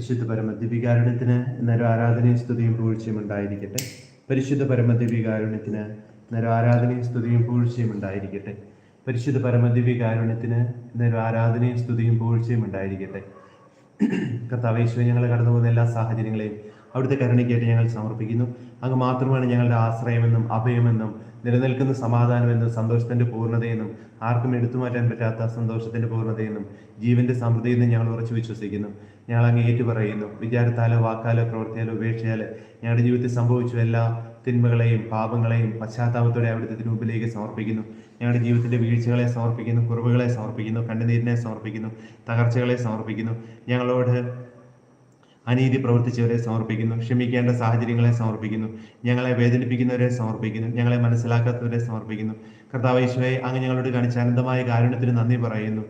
പരിശുദ്ധ പരമദിവികാരുണ്യത്തിന് നേരം ആരാധനയും സ്തുതിയും പൂഴ്ചയും ഉണ്ടായിരിക്കട്ടെ. പരിശുദ്ധ പരമദിവികാരുണ്യത്തിന് നേരം ആരാധനയും സ്തുതിയും പൂഴ്ചയും ഉണ്ടായിരിക്കട്ടെ. പരിശുദ്ധ പരമദിവികാരുണ്യത്തിന് നേരം ആരാധനയും സ്തുതിയും പൂഴ്ചയും ഉണ്ടായിരിക്കട്ടെ. കർത്താവേശ്വരൻ ഞങ്ങൾ കടന്നു പോകുന്ന എല്ലാ സാഹചര്യങ്ങളെയും അവിടുത്തെ കരുണയ്ക്കായിട്ട് ഞങ്ങൾ സമർപ്പിക്കുന്നു. അങ്ങ് മാത്രമാണ് ഞങ്ങളുടെ ആശ്രയമെന്നും അഭയമെന്നും നിലനിൽക്കുന്ന സമാധാനമെന്നും സന്തോഷത്തിന്റെ പൂർണതയെന്നും ആർക്കും എടുത്തു മാറ്റാൻ പറ്റാത്ത സന്തോഷത്തിന്റെ പൂർണതയെന്നും ജീവന്റെ സമൃദ്ധിയെന്നും ഞങ്ങൾ ഉറച്ചു വിശ്വസിക്കുന്നു. ഞങ്ങൾ അങ്ങ് ഏറ്റു പറയുന്നു. വിചാരത്താലോ വാക്കാലോ പ്രവർത്തിയാലോ ഉപേക്ഷയാലോ ഞങ്ങളുടെ ജീവിതത്തിൽ സംഭവിച്ച എല്ലാ തിന്മകളെയും പാപങ്ങളെയും പശ്ചാത്താപത്തോടെ അവിടുത്തെ തിരുമുമ്പിലേക്ക് സമർപ്പിക്കുന്നു. ഞങ്ങളുടെ ജീവിതത്തിന്റെ വീഴ്ചകളെ സമർപ്പിക്കുന്നു കുറവുകളെ സമർപ്പിക്കുന്നു കണ്ണുനീരിനെ സമർപ്പിക്കുന്നു തകർച്ചകളെ സമർപ്പിക്കുന്നു. ഞങ്ങളോട് അനീതി പ്രവർത്തിച്ചവരെ സമർപ്പിക്കുന്നു. ക്ഷമിക്കേണ്ട സാഹചര്യങ്ങളെ സമർപ്പിക്കുന്നു. ഞങ്ങളെ വേദനിപ്പിക്കുന്നവരെ സമർപ്പിക്കുന്നു. ഞങ്ങളെ മനസ്സിലാക്കാത്തവരെ സമർപ്പിക്കുന്നു. കർത്താവ് ഈശോയെ അങ്ങ് ഞങ്ങളോട് കാണിച്ച അനന്തമായ കാരുണ്യത്തിന് നന്ദി പറയുന്നു.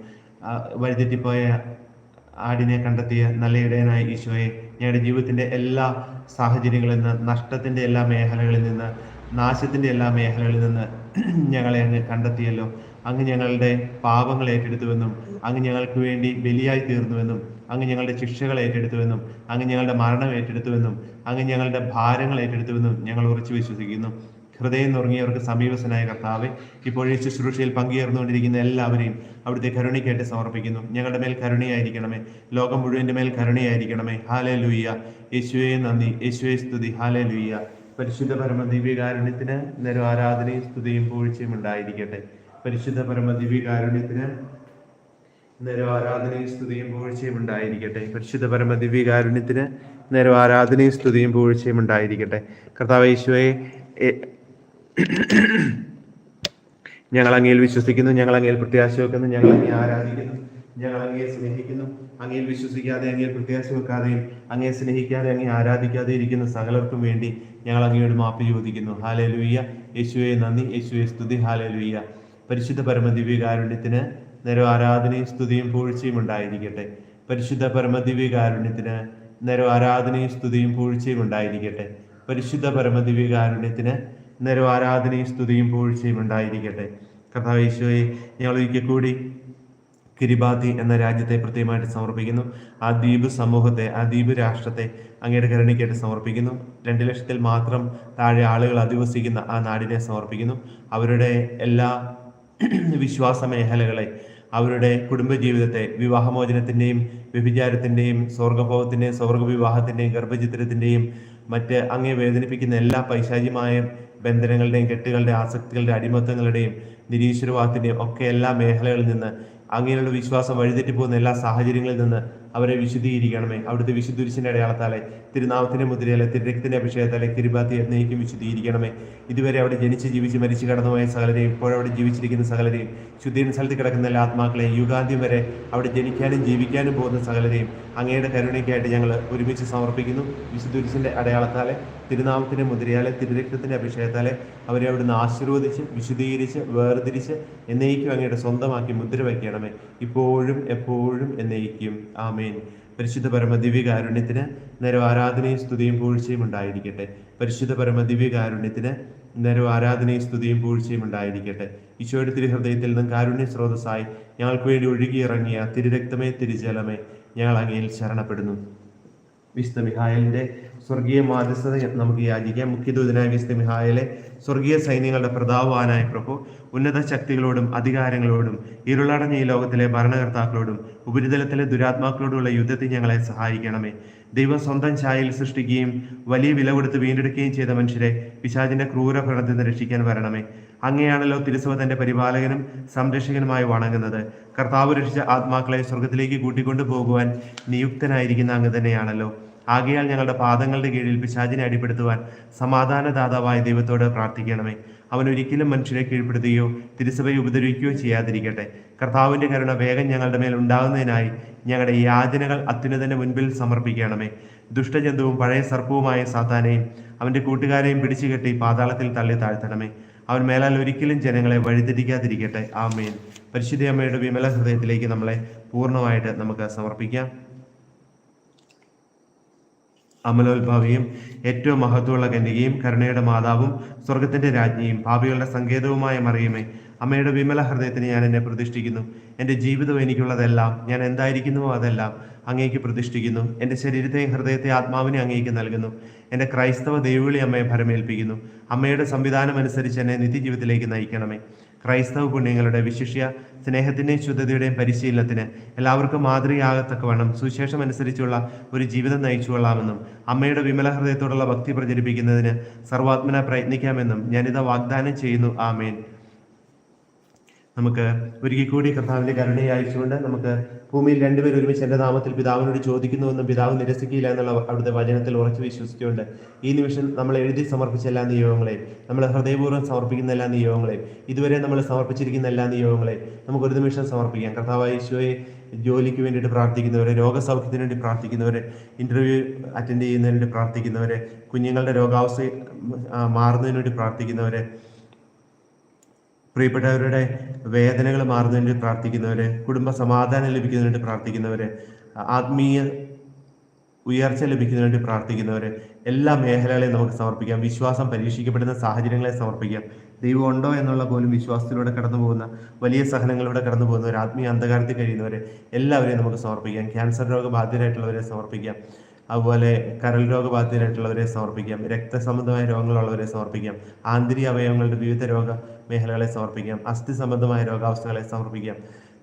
വഴിതെറ്റിപ്പോയ ആടിനെ കണ്ടെത്തിയ നല്ല ഇടയനായ ഈശോയെ ഞങ്ങളുടെ ജീവിതത്തിന്റെ എല്ലാ സാഹചര്യങ്ങളിൽ നിന്ന് നഷ്ടത്തിന്റെ എല്ലാ മേഖലകളിൽ നിന്ന് നാശത്തിന്റെ എല്ലാ മേഖലകളിൽ നിന്ന് ഞങ്ങളെ അങ്ങ് കണ്ടെത്തിയല്ലോ. അങ്ങ് ഞങ്ങളുടെ പാപങ്ങൾ ഏറ്റെടുത്തുവെന്നും അങ്ങ് ഞങ്ങൾക്ക് വേണ്ടി ബലിയായി തീർന്നുവെന്നും അങ്ങ് ഞങ്ങളുടെ ശിക്ഷകൾ ഏറ്റെടുത്തുവെന്നും അങ്ങ് ഞങ്ങളുടെ മരണം ഏറ്റെടുത്തുവെന്നും അങ്ങ് ഞങ്ങളുടെ ഭാരങ്ങൾ ഏറ്റെടുത്തുവെന്നും ഞങ്ങൾ ഉറച്ചു വിശ്വസിക്കുന്നു. ഹൃദയം നുറങ്ങിയവർക്ക് സമീപസ്ഥനായ കർത്താവെ ഇപ്പോൾ ഈ ശുശ്രൂഷയിൽ പങ്കുചേർന്നുകൊണ്ടിരിക്കുന്ന എല്ലാവരെയും അവിടുത്തെ കരുണയ്ക്കായിട്ട് സമർപ്പിക്കുന്നു. ഞങ്ങളുടെ മേൽ കരുണയായിരിക്കണമേ. ലോകം മുഴുവന്റെ മേൽ കരുണയായിരിക്കണമേ. ഹാലേ ലൂയ്യ യേശുവെ നന്ദി. യേശുവെ സ്തുതി. ഹാലേ ലൂയ്യ പരിശുദ്ധ പരമ ദിവ്യകാരുണ്യത്തിന് നേരം ആരാധനയും സ്തുതിയും പൂഴ്ചയും ഉണ്ടായിരിക്കട്ടെ. പരിശുദ്ധ പരമ ദിവ്യകാരുണ്യത്തിന് നേരം ആരാധനയും സ്തുതിയും പൂഴ്ചയും ഉണ്ടായിരിക്കട്ടെ. പരിശുദ്ധ പരമ ദിവ്യകാരുണ്യത്തിന് നേരം ആരാധനയും സ്തുതിയും പൂഴ്ചയും ഉണ്ടായിരിക്കട്ടെ. കർത്താവ് യേശുവെ ഞങ്ങൾ അങ്ങയിൽ വിശ്വസിക്കുന്നു ഞങ്ങൾ അങ്ങയിൽ പ്രത്യാശ വെക്കുന്നു ഞങ്ങൾ അങ്ങേ ആരാധിക്കുന്നു ഞങ്ങൾ അങ്ങയെ സ്നേഹിക്കുന്നു. അങ്ങയിൽ വിശ്വസിക്കാതെ അങ്ങയിൽ പ്രത്യാശ വെക്കാതെയും അങ്ങയെ സ്നേഹിക്കാതെ അങ്ങേ ആരാധിക്കാതെ ഇരിക്കുന്ന സകലർക്കും വേണ്ടി ഞങ്ങൾ അങ്ങയോട് മാപ്പ് ചോദിക്കുന്നു. ഹാലേ ലുയ്യ യേശുവെ നന്ദി. യേശുവെ സ്തുതി. ഹാലേ ലുയ്യ പരിശുദ്ധ പരമ ദിവ്യകാരുണ്യത്തിന് നേരം ആരാധനയും സ്തുതിയും പൂഴ്ചയും ഉണ്ടായിരിക്കട്ടെ. പരിശുദ്ധ പരമ ദിവ്യകാരുണ്യത്തിന് നേരം ആരാധനയും സ്തുതിയും പൂഴ്ചയും ഉണ്ടായിരിക്കട്ടെ. പരിശുദ്ധ പരമ ദിവ്യകാരുണ്യത്തിന് നേരം ആരാധനയും സ്തുതിയും പൂഴ്ചയും ഉണ്ടായിരിക്കട്ടെ. യേശുവെ ഞങ്ങൾ ഒരിക്കൽ കൂടി കിരിബാത്തി എന്ന രാജ്യത്തെ പ്രത്യേകമായിട്ട് സമർപ്പിക്കുന്നു. ആ ദ്വീപ് സമൂഹത്തെ ആ ദ്വീപ് രാഷ്ട്രത്തെ അങ്ങയുടെ കരുണയ്ക്കായിട്ട് സമർപ്പിക്കുന്നു. രണ്ട് ലക്ഷത്തിൽ മാത്രം താഴെ ആളുകൾ അധിവസിക്കുന്ന ആ നാടിനെ സമർപ്പിക്കുന്നു. അവരുടെ എല്ലാ വിശ്വാസ മേഖലകളെ അവരുടെ കുടുംബജീവിതത്തെ വിവാഹമോചനത്തിന്റെയും വ്യഭിചാരത്തിന്റെയും സ്വർഗഭോഗത്തിന്റെയും സ്വർഗവിവാഹത്തിന്റെയും ഗർഭചിത്രത്തിന്റെയും മറ്റ് അങ്ങേ വേദനിപ്പിക്കുന്ന എല്ലാ പൈശാചികമായ ബന്ധനങ്ങളുടെയും കെട്ടുകളുടെ ആസക്തികളുടെ അടിമത്തങ്ങളുടെയും നിരീശ്വരവാദത്തിന്റെയും ഒക്കെ എല്ലാ മേഖലകളിൽ നിന്ന് അങ്ങനെയുള്ള വിശ്വാസം വഴിതെറ്റിപ്പോകുന്ന എല്ലാ സാഹചര്യങ്ങളിൽ നിന്ന് അവരെ വിശുദ്ധീകരിക്കണമേ. അവിടുത്തെ വിശുദ്ധുരിശിന്റെ അടയാളത്താലെ തിരുനാമത്തിന്റെ മുദ്രയാലെ തിരുരക്തത്തിന്റെ അഭിഷേകത്താലെ തിരുബാത്തി എന്നേക്കും വിശുദ്ധീകരിക്കണമേ. ഇതുവരെ അവിടെ ജനിച്ച് ജീവിച്ച് മരിച്ചു കടന്നുപോയ സകലരെയും ഇപ്പോഴവിടെ ജീവിച്ചിരിക്കുന്ന സകലരെയും ശുദ്ധീന സ്ഥലത്ത് കിടക്കുന്ന എല്ലാ ആത്മാക്കളെയും യുഗാന്ത്യം വരെ അവിടെ ജനിക്കാനും ജീവിക്കാനും പോകുന്ന സകലരെയും അങ്ങയുടെ കരുണയ്ക്കായിട്ട് ഞങ്ങൾ ഒരുമിച്ച് സമർപ്പിക്കുന്നു. വിശുദ്ധുരിശിന്റെ അടയാളത്താലെ തിരുനാമത്തിന്റെ മുദ്രയാലെ തിരുരക്തത്തിന്റെ അഭിഷേകത്താലെ അവരെ അവിടുന്ന് ആശീർവദിച്ച് വിശുദ്ധീകരിച്ച് വേർതിരിച്ച് എന്നേക്കും അങ്ങയുടെ സ്വന്തമാക്കി മുദ്ര വയ്ക്കണമേ. ഇപ്പോഴും എപ്പോഴും എന്നേക്കും. ആമേൻ. പരിശുദ്ധ പരമ ദിവ്യകാരുണ്യത്തിന് നേരം ആരാധനയും സ്തുതിയും പൂഴ്ചയും ഉണ്ടായിരിക്കട്ടെ. പരിശുദ്ധ പരമ ദിവ്യകാരുണ്യത്തിന് നേരം ആരാധനയും സ്തുതിയും പൂഴ്ചയും ഉണ്ടായിരിക്കട്ടെ. ഈശോയുടെ തിരുഹൃദയത്തിൽ നിന്നും കാരുണ്യ സ്രോതസ്സായി ഞങ്ങൾക്ക് വേണ്ടി ഒഴുകിയിറങ്ങിയ തിരുരക്തമേ തിരുജലമേ ഞങ്ങൾ അങ്ങയിൽ ശരണപ്പെടുന്നു. വിശുദ്ധ മിഹായലിന്റെ സ്വർഗീയ മാധ്യസ്ഥത നമുക്ക് യാചിക്കാം മുഖ്യദൂതനായ വിശുദ്ധ മിഹായിലെ സ്വർഗീയ സൈന്യങ്ങളുടെ പ്രതാപവാനായ പ്രഭു ഉന്നത ശക്തികളോടും അധികാരങ്ങളോടും ഇരുളടഞ്ഞ ഈ ലോകത്തിലെ ഭരണകർത്താക്കളോടും ഉപരിതലത്തിലെ ദുരാത്മാക്കളോടുള്ള യുദ്ധത്തിൽ ഞങ്ങളെ സഹായിക്കണമേ. ദൈവം സ്വന്തം ഛായയിൽ സൃഷ്ടിക്കുകയും വലിയ വില കൊടുത്ത് വീണ്ടെടുക്കുകയും ചെയ്ത മനുഷ്യരെ പിശാചിന്റെ ക്രൂരഭരണത്തിൽ നിന്ന് രക്ഷിക്കാൻ വരണമേ. അങ്ങനെയാണല്ലോ തിരുസഭ തന്റെ പരിപാലകനും സംരക്ഷകനുമായി വണങ്ങുന്നത്. കർത്താവ് രക്ഷിച്ച ആത്മാക്കളെ സ്വർഗത്തിലേക്ക് കൂട്ടിക്കൊണ്ടു പോകുവാൻ നിയുക്തനായിരിക്കുന്ന അങ്ങ് തന്നെയാണല്ലോ. ആകയാൽ ഞങ്ങളുടെ പാദങ്ങളുടെ കീഴിൽ പിശാചിനെ അടിപ്പെടുത്തുവാൻ സമാധാനദാതാവായ ദൈവത്തോട് പ്രാർത്ഥിക്കണമേ. അവൻ ഒരിക്കലും മനുഷ്യരെ കീഴ്പ്പെടുത്തുകയോ തിരുസഭയെ ഉപദ്രവിക്കുകയോ ചെയ്യാതിരിക്കട്ടെ. കർത്താവിന്റെ കരുണ വേഗം ഞങ്ങളുടെ മേൽ ഉണ്ടാകുന്നതിനായി ഞങ്ങളുടെ യാചനകൾ അത്യുന്നതന്റെ മുൻപിൽ സമർപ്പിക്കണമേ. ദുഷ്ടജന്തുവും പഴയ സർപ്പവുമായ സാത്താനെയും അവന്റെ കൂട്ടുകാരെയും പിടിച്ചുകെട്ടി പാതാളത്തിൽ തള്ളി താഴ്ത്തണമേ. അവൻ മേലാൽ ഒരിക്കലും ജനങ്ങളെ വഴിതെറ്റിക്കാതിരിക്കട്ടെ. ആമേൻ. പരിശുദ്ധ അമ്മയുടെ വിമല ഹൃദയത്തിലേക്ക് നമ്മളെ പൂർണമായിട്ട് നമുക്ക് സമർപ്പിക്കാം. അമലോത്ഭാവിയും ഏറ്റവും മഹത്വമുള്ള കന്യകയും കരുണയുടെ മാതാവും സ്വർഗത്തിന്റെ രാജ്ഞിയും ഭാവികളുടെ സങ്കേതവുമായ മറിയുമേ. അമ്മയുടെ വിമല ഹൃദയത്തിന് ഞാൻ എന്നെ പ്രതിഷ്ഠിക്കുന്നു. എന്റെ ജീവിതം എനിക്കുള്ളതെല്ലാം ഞാൻ എന്തായിരിക്കുന്നുവോ അതെല്ലാം അങ്ങേക്ക് പ്രതിഷ്ഠിക്കുന്നു. എന്റെ ശരീരത്തെയും ഹൃദയത്തെ ആത്മാവിനെ അങ്ങേക്ക് നൽകുന്നു. എന്റെ ക്രൈസ്തവ ദൈവവിളി അമ്മയെ ഭരമേൽപ്പിക്കുന്നു. അമ്മയുടെ സംവിധാനം അനുസരിച്ച് എന്നെ നിത്യജീവിതത്തിലേക്ക് നയിക്കണമേ. ക്രൈസ്തവ പുണ്യങ്ങളുടെ വിശിഷ്യ സ്നേഹത്തിന്റെയും ശുദ്ധതയുടെയും പരിശീലനത്തിന് എല്ലാവർക്കും മാതൃകയാകത്തക്കവണ്ണം സുശേഷം അനുസരിച്ചുള്ള ഒരു ജീവിതം നയിച്ചുകൊള്ളാമെന്നും അമ്മയുടെ വിമല ഹൃദയത്തോടുള്ള ഭക്തി പ്രചരിപ്പിക്കുന്നതിന് സർവാത്മന പ്രയത്നിക്കാമെന്നും ഞാനിത് വാഗ്ദാനം ചെയ്യുന്നു. ആമേൻ. നമുക്ക് ഒരിക്കൽ കൂടി കർത്താവിന്റെ കരുണയെ അയച്ചുകൊണ്ട് നമുക്ക് ഭൂമിയിൽ രണ്ടുപേരും ഒരുമിച്ച് എന്റെ നാമത്തിൽ പിതാവിനോട് ചോദിക്കുന്നുവെന്നും പിതാവ് നിരസിക്കില്ല എന്നുള്ള അവിടുത്തെ വചനത്തിൽ ഉറച്ചു വിശ്വസിച്ചുകൊണ്ട് ഈ നിമിഷം നമ്മൾ എഴുതി സമർപ്പിച്ച എല്ലാ നിയോഗങ്ങളെയും നമ്മൾ ഹൃദയപൂർവം സമർപ്പിക്കുന്ന എല്ലാ നിയോഗങ്ങളെയും ഇതുവരെ നമ്മൾ സമർപ്പിച്ചിരിക്കുന്ന എല്ലാ നിയോഗങ്ങളെയും നമുക്ക് ഒരു നിമിഷം സമർപ്പിക്കാം. കർത്താവ് ഈശോയെ ജോലിക്ക് വേണ്ടിയിട്ട് പ്രാർത്ഥിക്കുന്നവരെ രോഗസൗഖ്യത്തിന് വേണ്ടി പ്രാർത്ഥിക്കുന്നവരെ ഇന്റർവ്യൂ അറ്റൻഡ് ചെയ്യുന്നതിന് വേണ്ടി പ്രാർത്ഥിക്കുന്നവരെ കുഞ്ഞുങ്ങളുടെ രോഗാവസ്ഥ മാറുന്നതിന് വേണ്ടി പ്രാർത്ഥിക്കുന്നവരെ പ്രിയപ്പെട്ടവരുടെ വേദനകൾ മാറുന്നതിന് വേണ്ടി പ്രാർത്ഥിക്കുന്നവരെ കുടുംബ സമാധാനം ലഭിക്കുന്നതിന് വേണ്ടി പ്രാർത്ഥിക്കുന്നവരെ ആത്മീയ ഉയർച്ച ലഭിക്കുന്നതിന് വേണ്ടി പ്രാർത്ഥിക്കുന്നവരെ എല്ലാ മേഖലകളെയും നമുക്ക് സമർപ്പിക്കാം. വിശ്വാസം പരീക്ഷിക്കപ്പെടുന്ന സാഹചര്യങ്ങളെ സമർപ്പിക്കാം. ദൈവം ഉണ്ടോ എന്നുള്ള പോലും വിശ്വാസത്തിലൂടെ കടന്നു പോകുന്ന വലിയ സഹനങ്ങളിലൂടെ കടന്നു പോകുന്നവർ ആത്മീയ അന്ധകാരത്തിൽ കഴിയുന്നവരെ എല്ലാവരെയും നമുക്ക് സമർപ്പിക്കാം. ക്യാൻസർ രോഗബാധിതരായിട്ടുള്ളവരെ സമർപ്പിക്കാം. അതുപോലെ കരൾ രോഗബാധിതരായിട്ടുള്ളവരെ സമർപ്പിക്കാം. രക്തസംബന്ധമായ രോഗങ്ങളുള്ളവരെ സമർപ്പിക്കാം. ആന്തരിക അവയവങ്ങളുടെ വിവിധ രോഗ മേഖലകളെ സമർപ്പിക്കാം അസ്ഥി സംബന്ധമായ രോഗാവസ്ഥകളെ സമർപ്പിക്കാം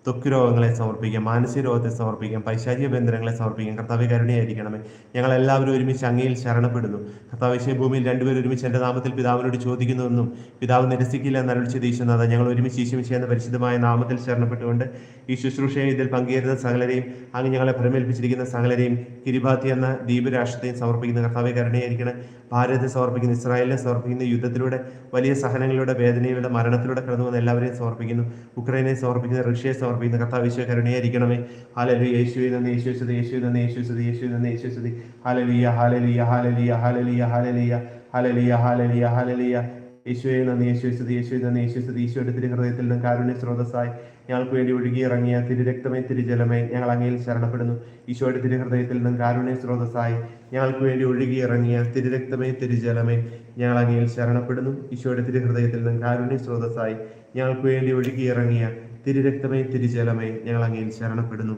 ത്വക്ക് രോഗങ്ങളെ സമർപ്പിക്കാം മാനസിക രോഗത്തെ സമർപ്പിക്കാം പൈശാചിക ബന്ധനങ്ങളെ സമർപ്പിക്കാം. കർത്താവ് കരുണയായിരിക്കണമേ. ഞങ്ങൾ എല്ലാവരും ഒരുമിച്ച് അങ്ങയിൽ ശരണപ്പെടുന്നു. കർത്താവ് ഭൂമിയിൽ രണ്ടുപേരും ഒരുമിച്ച് എന്റെ നാമത്തിൽ പിതാവിനോട് ചോദിക്കുന്നുവെന്നും പിതാവ് നിരസിക്കില്ല എന്ന് അരുളിച്ച് ദീശുന്നത് ഞങ്ങൾ ഒരുമിച്ച് ഈശ്വമിച്ച് എന്ന പരിശുദ്ധമായ നാമത്തിൽ ശരണപ്പെട്ടുകൊണ്ട് ഈ ശുശ്രൂഷയെ ഇതിൽ പങ്കുചേരുന്ന സകലരെയും അങ്ങ് ഞങ്ങളെ ഭ്രമേൽപ്പിച്ചിരിക്കുന്ന സകലരെയും കിരിബാത്തി എന്ന ദ്വീപരാഷ്ട്രത്തെയും സമർപ്പിക്കുന്ന. കർത്താവെ കരുണയായിരിക്കണം ഭാരതത്തെ സമർപ്പിക്കുന്നു. ഇസ്രായേലിനെ സമർപ്പിക്കുന്നു. യുദ്ധത്തിലൂടെ വലിയ സഹനങ്ങളിലൂടെ വേദനയിലൂടെ മരണത്തിലൂടെ കടന്നു വന്ന എല്ലാവരെയും സമർപ്പിക്കുന്നു. ഉക്രൈനെ സമർപ്പിക്കുന്നു. റഷ്യയെ സമർപ്പിക്കുന്നു. കർത്താവ് കരുണയായിരിക്കണമേ. ഹാലലു യേശുവിൽ നിന്ന് യേശുസ്തുതി യേശുവിൽ നിന്ന് യേശുസ്തുതി യേശുവിൽ നിന്ന് യേശുസ്തുതി ഹാലലിയ ഹാലലിയ ഹാലലിയ ഹാലലിയ ഹാലലിയ ഹാലലിയ ഹാലലിയ ഹാലലിയ യേശുവെ നന്ദി യേശുസ്തുതി യേശുവിൽ നന്ദി യേശുസ്തുതി ഈശോയുടെ തിരുഹൃദയത്തിൽ നിന്ന് കാരുണ്യ സ്രോതസ്സായി ഞങ്ങൾക്ക് വേണ്ടി ഒഴുകി ഇറങ്ങിയ തിരുരക്തമേ തിരുജലമേ ഞങ്ങൾ അങ്ങയിൽ ശരണപ്പെടുന്നു. ഈശോയുടെ തിരുഹൃദയത്തിൽ നിന്നും കാരുണ്യ സ്രോതസ്സായി ഞങ്ങൾക്ക് വേണ്ടി ഒഴുകി ഇറങ്ങിയ തിരുരക്തമേ തിരുജലമേ ഞങ്ങൾ അങ്ങയിൽ ശരണപ്പെടുന്നു. ഈശോയുടെ തിരുഹൃദയത്തിൽ നിന്നും കാരുണ്യ സ്രോതസ്സായി ഞങ്ങൾക്ക് വേണ്ടി ഒഴുകി ഇറങ്ങിയ തിരുരക്തമേ തിരുജലമേ ഞങ്ങൾ അങ്ങയിൽ ശരണപ്പെടുന്നു.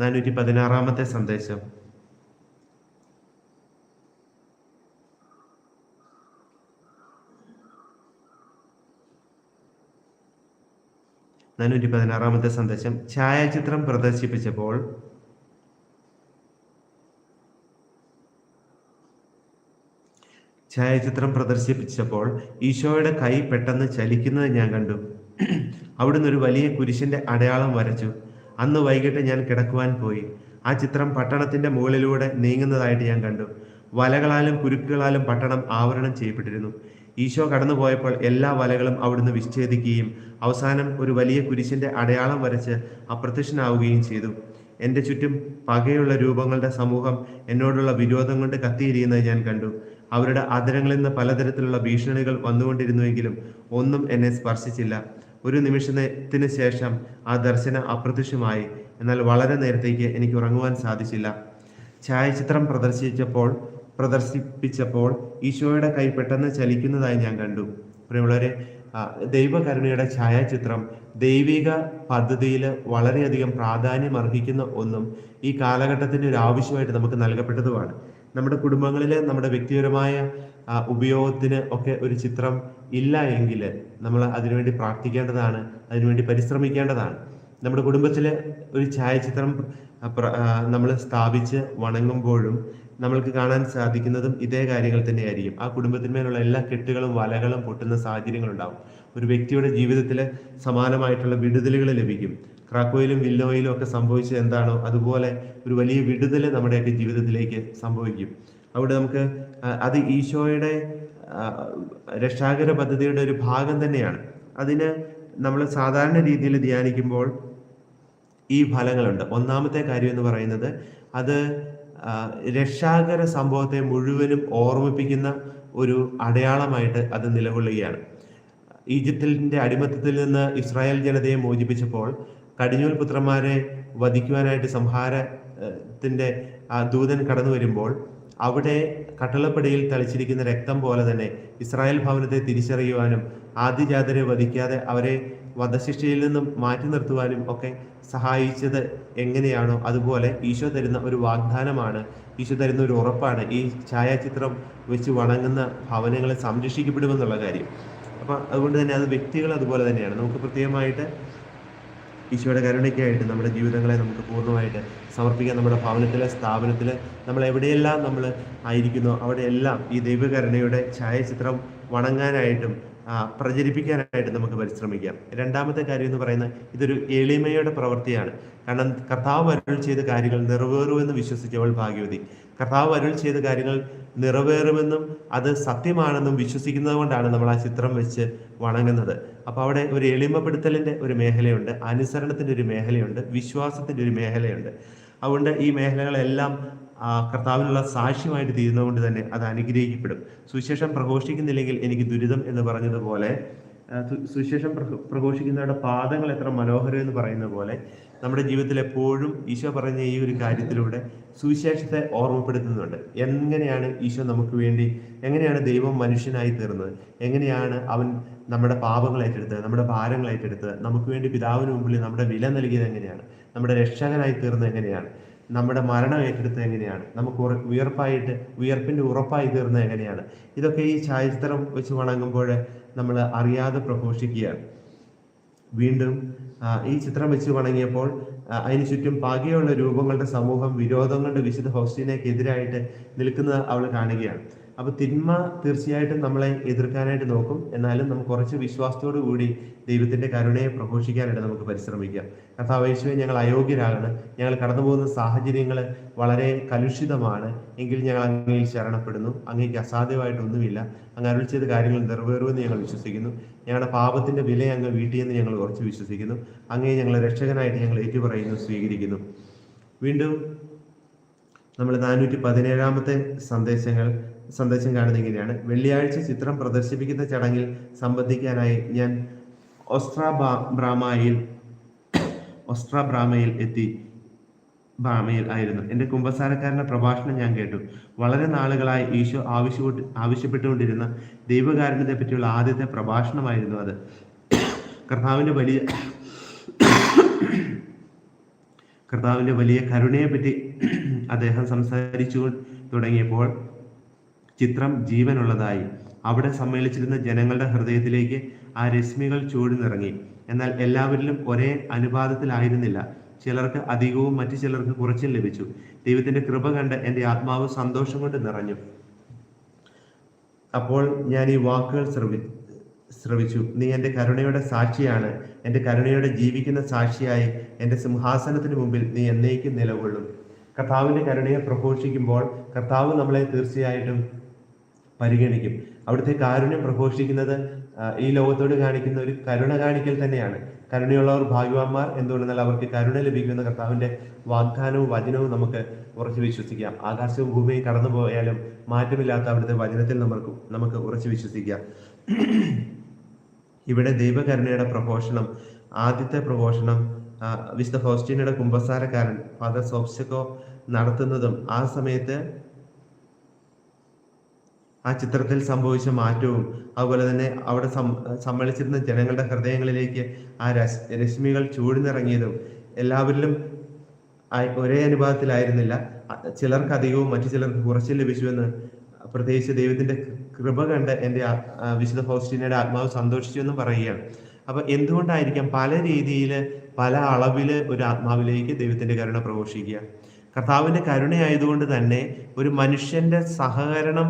നാനൂറ്റി പതിനാറാമത്തെ സന്ദേശം. നാനൂറ്റി പതിനാറാമത്തെ സന്ദേശം. ഛായാചിത്രം പ്രദർശിപ്പിച്ചപ്പോൾ ഛായാചിത്രം പ്രദർശിപ്പിച്ചപ്പോൾ ഈശോയുടെ കൈ പെട്ടെന്ന് ചലിക്കുന്നത് ഞാൻ കണ്ടു. അവിടുന്ന് ഒരു വലിയ കുരിശിന്റെ അടയാളം വരച്ചു. അന്ന് വൈകിട്ട് ഞാൻ കിടക്കുവാൻ പോയി. ആ ചിത്രം പട്ടണത്തിന്റെ മുകളിലൂടെ നീങ്ങുന്നതായിട്ട് ഞാൻ കണ്ടു. വലകളാലും കുരുക്കുകളാലും പട്ടണം ആവരണം ചെയ്യപ്പെട്ടിരുന്നു. ഈശോ കടന്നുപോയപ്പോൾ എല്ലാ വലകളും അവിടുന്ന് വിച്ഛേദിക്കുകയും അവസാനം ഒരു വലിയ കുരിശിന്റെ അടയാളം വരച്ച് അപ്രത്യക്ഷനാവുകയും ചെയ്തു. എന്റെ ചുറ്റും പകയുള്ള രൂപങ്ങളുടെ സമൂഹം എന്നോടുള്ള വിരോധം കൊണ്ട് കത്തിയിരിക്കുന്നത് ഞാൻ കണ്ടു. അവരുടെ അതിരങ്ങളിൽ നിന്ന് പലതരത്തിലുള്ള ഭീഷണികൾ വന്നുകൊണ്ടിരുന്നുവെങ്കിലും ഒന്നും എന്നെ സ്പർശിച്ചില്ല. ഒരു നിമിഷത്തിന് ശേഷം ആ ദർശനം അപ്രത്യക്ഷമായി. എന്നാൽ വളരെ നേരത്തേക്ക് എനിക്ക് ഉറങ്ങുവാൻ സാധിച്ചില്ല. ഛായാചിത്രം പ്രദർശിച്ചപ്പോൾ പ്രദർശിപ്പിച്ചപ്പോൾ ഈശോയുടെ കൈ പെട്ടെന്ന് ചലിക്കുന്നതായി ഞാൻ കണ്ടു. പ്രിയമുള്ളവരെ ദൈവകരുണയുടെ ഛായാചിത്രം ദൈവിക പദ്ധതിയിൽ വളരെയധികം പ്രാധാന്യം അർഹിക്കുന്ന ഒന്നും ഈ കാലഘട്ടത്തിന്റെ ഒരു ആവശ്യമായിട്ട് നമുക്ക് നൽകപ്പെട്ടതുമാണ്. നമ്മുടെ കുടുംബങ്ങളിൽ നമ്മുടെ വ്യക്തിപരമായ ഉപയോഗത്തിന് ഒക്കെ ഒരു ചിത്രം ഇല്ല എങ്കിൽ നമ്മൾ അതിനുവേണ്ടി പ്രാർത്ഥിക്കേണ്ടതാണ് അതിനുവേണ്ടി പരിശ്രമിക്കേണ്ടതാണ്. നമ്മുടെ കുടുംബത്തിൽ ഒരു ഛായാചിത്രം നമ്മൾ സ്ഥാപിച്ച് വണങ്ങുമ്പോഴും നമ്മൾക്ക് കാണാൻ സാധിക്കുന്നതും ഇതേ കാര്യങ്ങൾ തന്നെയായിരിക്കും. ആ കുടുംബത്തിന്മേലുള്ള എല്ലാ കെട്ടുകളും വലകളും പൊട്ടുന്ന സാഹചര്യങ്ങളുണ്ടാവും. ഒരു വ്യക്തിയുടെ ജീവിതത്തിൽ സമാനമായിട്ടുള്ള വിടുതലുകൾ ലഭിക്കും. ക്രാക്കോയിലും വില്ലോയിലും ഒക്കെ സംഭവിച്ചത് എന്താണോ അതുപോലെ ഒരു വലിയ വിടുതൽ നമ്മുടെയൊക്കെ ജീവിതത്തിലേക്ക് സംഭവിക്കും. അവിടെ നമുക്ക് അത് ഈശോയുടെ രക്ഷാകര പദ്ധതിയുടെ ഒരു ഭാഗം തന്നെയാണ്. അതിന് നമ്മൾ സാധാരണ രീതിയിൽ ധ്യാനിക്കുമ്പോൾ ഈ ഫലങ്ങളുണ്ട്. ഒന്നാമത്തെ കാര്യം എന്ന് പറയുന്നത് അത് രക്ഷാകര സംഭവത്തെ മുഴുവനും ഓർമ്മിപ്പിക്കുന്ന ഒരു അടയാളമായിട്ട് അത് നിലകൊള്ളുകയാണ്. ഈജിപ്തിന്റെ അടിമത്തത്തിൽ നിന്ന് ഇസ്രായേൽ ജനതയെ മോചിപ്പിച്ചപ്പോൾ കടിഞ്ഞൂൽ പുത്രന്മാരെ വധിക്കുവാനായിട്ട് സംഹാരത്തിന്റെ ദൂതൻ കടന്നു വരുമ്പോൾ അവിടെ കട്ടളപ്പടിയിൽ തളിച്ചിരിക്കുന്ന രക്തം പോലെ തന്നെ ഇസ്രായേൽ ഭവനത്തെ തിരിച്ചറിയുവാനും ആദ്യജാതരെ വധിക്കാതെ അവരെ വധശിക്ഷയിൽ നിന്നും മാറ്റി നിർത്തുവാനും ഒക്കെ സഹായിച്ചത് എങ്ങനെയാണോ അതുപോലെ ഈശോ തരുന്ന ഒരു വാഗ്ദാനമാണ്. ഈശോ തരുന്ന ഒരു ഉറപ്പാണ്. ഈ ഛായാചിത്രം വെച്ച് വണങ്ങുന്ന ഭവനങ്ങളെ സംരക്ഷിക്കപ്പെടുമെന്നുള്ള കാര്യം. അപ്പം അതുകൊണ്ട് തന്നെ അത് വ്യക്തികൾ അതുപോലെ തന്നെയാണ്. നമുക്ക് പ്രത്യേകമായിട്ട് ഈശോയുടെ കരുണയ്ക്കായിട്ട് നമ്മുടെ ജീവിതങ്ങളെ നമുക്ക് പൂർണമായിട്ട് സമർപ്പിക്കാൻ നമ്മുടെ ഭവനത്തിലെ സ്ഥാപനത്തിൽ നമ്മൾ എവിടെയെല്ലാം നമ്മൾ ആയിരിക്കുന്നോ അവിടെയെല്ലാം ഈ ദൈവകരുണയുടെ ഛായാചിത്രം വണങ്ങാനായിട്ടും പ്രചരിപ്പിക്കാനായിട്ട് നമുക്ക് പരിശ്രമിക്കാം. രണ്ടാമത്തെ കാര്യം എന്ന് പറയുന്നത് ഇതൊരു എളിമയുടെ പ്രവൃത്തിയാണ്. കാരണം കർത്താവ് അരുൾ ചെയ്ത കാര്യങ്ങൾ നിറവേറുമെന്ന് വിശ്വസിച്ചവൾ ഭാഗ്യവതി. കർത്താവ് അരുൾ ചെയ്ത കാര്യങ്ങൾ നിറവേറുമെന്നും അത് സത്യമാണെന്നും വിശ്വസിക്കുന്നത് കൊണ്ടാണ് നമ്മൾ ആ ചിത്രം വെച്ച് വണങ്ങുന്നത്. അപ്പോൾ അവിടെ ഒരു എളിമപ്പെടുത്തലിന്റെ ഒരു മേഖലയുണ്ട് അനുസരണത്തിന്റെ ഒരു മേഖലയുണ്ട് വിശ്വാസത്തിന്റെ ഒരു മേഖലയുണ്ട്. അതുകൊണ്ട് ഈ മേഖലകളെല്ലാം കർത്താവിനുള്ള സാക്ഷ്യമായിട്ട് തീരുന്നതുകൊണ്ട് തന്നെ അത് അനുഗ്രഹിക്കപ്പെടും. സുവിശേഷം പ്രഘോഷിക്കുന്നില്ലെങ്കിൽ എനിക്ക് ദുരിതം എന്ന് പറഞ്ഞതുപോലെ സുവിശേഷം പ്രഘ- പ്രഘോഷിക്കുന്നവരുടെ പാദങ്ങൾ എത്ര മനോഹരം എന്ന് പറയുന്ന പോലെ നമ്മുടെ ജീവിതത്തിൽ എപ്പോഴും ഈശോ പറഞ്ഞ ഈ ഒരു കാര്യത്തിലൂടെ സുവിശേഷത്തെ ഓർമ്മപ്പെടുത്തുന്നുണ്ട്. എങ്ങനെയാണ് ഈശോ നമുക്ക് വേണ്ടി എങ്ങനെയാണ് ദൈവം മനുഷ്യനായി തീർന്നത്? എങ്ങനെയാണ് അവൻ നമ്മുടെ പാപങ്ങൾ ഏറ്റെടുത്തത്? നമ്മുടെ ഭാരങ്ങൾ ഏറ്റെടുത്തത്? നമുക്ക് വേണ്ടി പിതാവിന് മുമ്പിൽ നമ്മുടെ വില നൽകിയത് എങ്ങനെയാണ്? നമ്മുടെ രക്ഷകനായി തീർന്നത് എങ്ങനെയാണ്? നമ്മുടെ മരണം ഏറ്റെടുത്തത് എങ്ങനെയാണ്? നമുക്ക് ഉയർപ്പായിട്ട് ഉയർപ്പിന്റെ ഉറപ്പായി തീർന്നത് എങ്ങനെയാണ്? ഇതൊക്കെ ഈ ഛായാചിത്രം വെച്ച് വണങ്ങുമ്പോൾ നമ്മൾ അറിയാതെ പ്രഘോഷിക്കുകയാണ്. വീണ്ടും ഈ ചിത്രം വെച്ച് വണങ്ങിയപ്പോൾ അതിന് ചുറ്റും പാകിയുള്ള രൂപങ്ങളുടെ സമൂഹം വിരോധങ്ങളുടെ വിശുദ്ധ ഹൗസ്റ്റിനേക്കെതിരായിട്ട് നിൽക്കുന്നത് അവൾ കാണുകയാണ്. അപ്പൊ തിന്മ തീർച്ചയായിട്ടും നമ്മളെ എതിർക്കാനായിട്ട് നോക്കും. എന്നാലും നമുക്ക് കുറച്ച് വിശ്വാസത്തോടു കൂടി ദൈവത്തിന്റെ കരുണയെ പ്രഘോഷിക്കാനായിട്ട് നമുക്ക് പരിശ്രമിക്കാം. കഥാവേശുവെ ഞങ്ങൾ അയോഗ്യരാകണം ഞങ്ങൾ കടന്നു പോകുന്ന സാഹചര്യങ്ങൾ വളരെ കലുഷിതമാണ്. എങ്കിൽ ഞങ്ങൾ അങ്ങയിൽ ശരണപ്പെടുന്നു. അങ്ങേക്ക് അസാധ്യമായിട്ടൊന്നുമില്ല. അങ്ങ് അരുൾ ചെയ്ത കാര്യങ്ങൾ നിറവേറുമെന്ന് ഞങ്ങൾ വിശ്വസിക്കുന്നു. ഞങ്ങളുടെ പാപത്തിന്റെ വില അങ്ങ് വീട്ടിയെന്ന് ഞങ്ങൾ കുറച്ച് വിശ്വസിക്കുന്നു. അങ്ങേ ഞങ്ങൾ രക്ഷകനായിട്ട് ഞങ്ങൾ ഏറ്റുപറയുന്നു സ്വീകരിക്കുന്നു. വീണ്ടും നമ്മൾ നാനൂറ്റി പതിനേഴാമത്തെ സന്ദേശങ്ങൾ സന്ദേശം കാണുന്ന ഇങ്ങനെയാണ്. വെള്ളിയാഴ്ച ചിത്രം പ്രദർശിപ്പിക്കുന്ന ചടങ്ങിൽ സംബന്ധിക്കാനായി ഞാൻ ഒസ്ട്രാബ്രാമയിൽ ഒസ്ട്രാബ്രാമയിൽ എത്തി ബാമയിൽ ആയിരുന്നു. എന്റെ കുമ്പസാരക്കാരന്റെ പ്രഭാഷണം ഞാൻ കേട്ടു. വളരെ നാളുകളായി ഈശോ ആവശ്യപ്പെട്ട് ആവശ്യപ്പെട്ടുകൊണ്ടിരുന്ന ദൈവകാരുണ്യത്തെ പറ്റിയുള്ള ആദ്യത്തെ പ്രഭാഷണമായിരുന്നു അത്. കർത്താവിന്റെ വലിയ കർത്താവിന്റെ വലിയ കരുണയെപ്പറ്റി അദ്ദേഹം സംസാരിച്ചു തുടങ്ങിയപ്പോൾ ചിത്രം ജീവനുള്ളതായി. അവിടെ സമ്മേളിച്ചിരുന്ന ജനങ്ങളുടെ ഹൃദയത്തിലേക്ക് ആ രശ്മികൾ ചൂഴ്ന്നിറങ്ങി. എന്നാൽ എല്ലാവരിലും ഒരേ അനുപാതത്തിലായിരുന്നില്ല. ചിലർക്ക് അധികവും മറ്റു ചിലർക്ക് കുറച്ചും ലഭിച്ചു. ദൈവത്തിന്റെ കൃപ കണ്ട് എന്റെ ആത്മാവ് സന്തോഷം കൊണ്ട് നിറഞ്ഞു. അപ്പോൾ ഞാൻ ഈ വാക്കുകൾ ശ്രവി ശ്രവിച്ചു. നീ എന്റെ കരുണയുടെ സാക്ഷിയാണ്. എന്റെ കരുണയുടെ ജീവിക്കുന്ന സാക്ഷിയായി എന്റെ സിംഹാസനത്തിന് മുമ്പിൽ നീ എന്നേക്കും നിലകൊള്ളും. കർത്താവിന്റെ കരുണയെ പ്രഘോഷിക്കുമ്പോൾ കർത്താവ് നമ്മളെ തീർച്ചയായിട്ടും പരിഗണിക്കും. അവിടുത്തെ കാരുണ്യം പ്രഘോഷിക്കുന്നത് ഈ ലോകത്തോട് കാണിക്കുന്ന ഒരു കരുണ കാണിക്കൽ തന്നെയാണ്. കരുണയുള്ളവർ ഭാഗ്യവാന്മാർ എന്തുകൊണ്ടെന്നാൽ അവർക്ക് കരുണ ലഭിക്കുന്ന കർത്താവിന്റെ വാഗ്ദാനവും വചനവും നമുക്ക് ഉറച്ചു വിശ്വസിക്കാം. ആകാശവും ഭൂമിയും കടന്നു പോയാലും മാറ്റമില്ലാത്ത അവിടുത്തെ വചനത്തിൽ നമുക്ക് നമുക്ക് ഉറച്ചു വിശ്വസിക്കാം. ഇവിടെ ദൈവകരുണയുടെ പ്രഘോഷണം ആദ്യത്തെ പ്രഘോഷണം വിശുദ്ധ ഫൗസ്റ്റീനയുടെ കുമ്പസാരക്കാരൻ ഫാദർ സോപ്സക്കോ നടത്തുന്നതും ആ സമയത്ത് ആ ചിത്രത്തിൽ സംഭവിച്ച മാറ്റവും അതുപോലെ തന്നെ അവിടെ സമ്മേളിച്ചിരുന്ന ജനങ്ങളുടെ ഹൃദയങ്ങളിലേക്ക് ആ രശ്മികൾ ചൂടിനിറങ്ങിയതും എല്ലാവരിലും ഒരേ അനുഭവത്തിലായിരുന്നില്ല. ചിലർക്ക് അധികവും മറ്റു ചിലർക്ക് കുറച്ചും ലഭിച്ചുവെന്ന് പ്രത്യേകിച്ച് ദൈവത്തിന്റെ കൃപ കണ്ട് എന്റെ വിശുദ്ധ ഫൗസ്റ്റീനയുടെ ആത്മാവ് സന്തോഷിച്ചു എന്ന് പറയുകയാണ്. അപ്പൊ എന്തുകൊണ്ടായിരിക്കാം പല രീതിയിൽ പല അളവിൽ ഒരു ആത്മാവിലേക്ക് ദൈവത്തിന്റെ കരുണ പ്രഘോഷിക്കുക? കർത്താവിന്റെ കരുണയായതുകൊണ്ട് തന്നെ ഒരു മനുഷ്യന്റെ സഹകരണം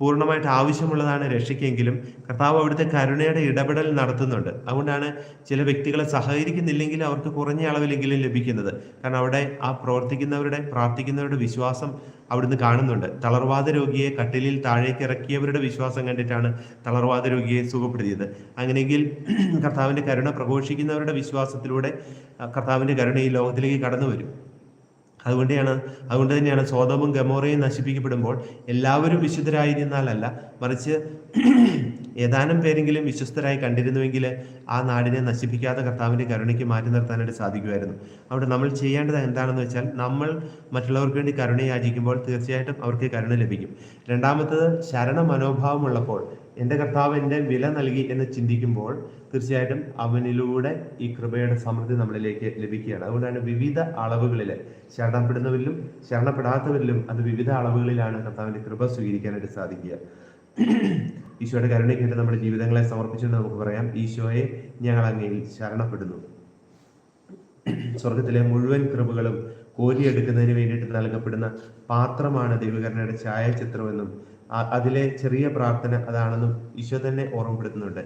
പൂർണമായിട്ട് ആവശ്യമുള്ളതാണ് രക്ഷയ്ക്കെങ്കിലും കർത്താവ് അവിടുത്തെ കരുണയുടെ ഇടപെടൽ നടത്തുന്നുണ്ട്. അതുകൊണ്ടാണ് ചില വ്യക്തികളെ സഹകരിക്കുന്നില്ലെങ്കിൽ അവർക്ക് കുറഞ്ഞ അളവിലെങ്കിലും ലഭിക്കുന്നത്. കാരണം അവിടെ ആ പ്രവർത്തിക്കുന്നവരുടെ പ്രാർത്ഥിക്കുന്നവരുടെ വിശ്വാസം അവിടുന്ന് കാണുന്നുണ്ട്. തളർവാദ രോഗിയെ കട്ടിലിൽ താഴേക്ക് ഇറക്കിയവരുടെ വിശ്വാസം കണ്ടിട്ടാണ് തളർവാദ രോഗിയെ സുഖപ്പെടുത്തിയത്. അങ്ങനെയെങ്കിൽ കർത്താവിന്റെ കരുണ പ്രഘോഷിക്കുന്നവരുടെ വിശ്വാസത്തിലൂടെ കർത്താവിന്റെ കരുണ ഈ ലോകത്തിലേക്ക് കടന്നു വരും അതുകൊണ്ടാണ് അതുകൊണ്ട് തന്നെയാണ് സ്വതവും ഗമോറയും നശിപ്പിക്കപ്പെടുമ്പോൾ എല്ലാവരും വിശുദ്ധരായിരുന്നാലല്ല മറിച്ച് ഏതാനും പേരെങ്കിലും വിശ്വസ്തരായി കണ്ടിരുന്നുവെങ്കിൽ ആ നാടിനെ നശിപ്പിക്കാത്ത കർത്താവിന്റെ കരുണയ്ക്ക് മാറ്റി നിർത്താനായിട്ട് സാധിക്കുമായിരുന്നു. അവിടെ നമ്മൾ ചെയ്യേണ്ടത് എന്താണെന്ന് വെച്ചാൽ നമ്മൾ മറ്റുള്ളവർക്ക് വേണ്ടി കരുണയാചിക്കുമ്പോൾ തീർച്ചയായിട്ടും അവർക്ക് കരുണ ലഭിക്കും. രണ്ടാമത്തത് ശരണ മനോഭാവമുള്ളപ്പോൾ എന്റെ കർത്താവ് എന്റെ വില നൽകി എന്ന് ചിന്തിക്കുമ്പോൾ തീർച്ചയായിട്ടും അവനിലൂടെ ഈ കൃപയുടെ സമൃദ്ധി നമ്മളിലേക്ക് ലഭിക്കുകയാണ്. അതുകൊണ്ടാണ് വിവിധ അളവുകളിൽ ശരണപ്പെടുന്നവരിലും ശരണപ്പെടാത്തവരിലും അത് വിവിധ അളവുകളിലാണ് കർത്താവിന്റെ കൃപ സ്വീകരിക്കാനായിട്ട് സാധിക്കുക. ഈശോയുടെ കരുണയ്ക്കായിട്ട് നമ്മുടെ ജീവിതങ്ങളെ സമർപ്പിച്ചുകൊണ്ട് നമുക്ക് പറയാം. ഈശോയെ ഞങ്ങൾ അങ്ങയിൽ ശരണപ്പെടുന്നു. സ്വർഗത്തിലെ മുഴുവൻ കൃപകളും കോരിയെടുക്കുന്നതിന് വേണ്ടിയിട്ട് നൽകപ്പെടുന്ന പാത്രമാണ് ദൈവകരുണയുടെ ഛായാചിത്രമെന്നും അതിലെ ചെറിയ പ്രാർത്ഥന അതാണെന്നും ഈശോ തന്നെ ഓർമ്മപ്പെടുത്തുന്നുണ്ട്.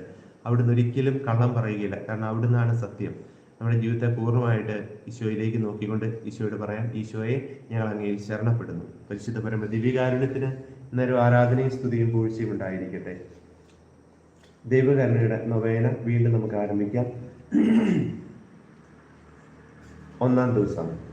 അവിടുന്ന് ഒരിക്കലും കള്ളം പറയുകയില്ല. കാരണം അവിടുന്നാണ് സത്യം. നമ്മുടെ ജീവിതത്തെ പൂർണമായിട്ട് ഈശോയിലേക്ക് നോക്കിക്കൊണ്ട് ഈശോയോട് പറയാം ഈശോയെ ഞങ്ങൾ അങ്ങയിൽ ശരണപ്പെടുന്നു. പരിശുദ്ധ പരമ ദിവ്യകാരുണ്യത്തിന് ഇന്നൊരു ആരാധനയും സ്തുതിയും പൂഴ്ചയും ഉണ്ടായിരിക്കട്ടെ. ദൈവകരുണയുടെ നൊവേന വീണ്ടും നമുക്ക് ആരംഭിക്കാം. ഒന്നാം ദിവസം.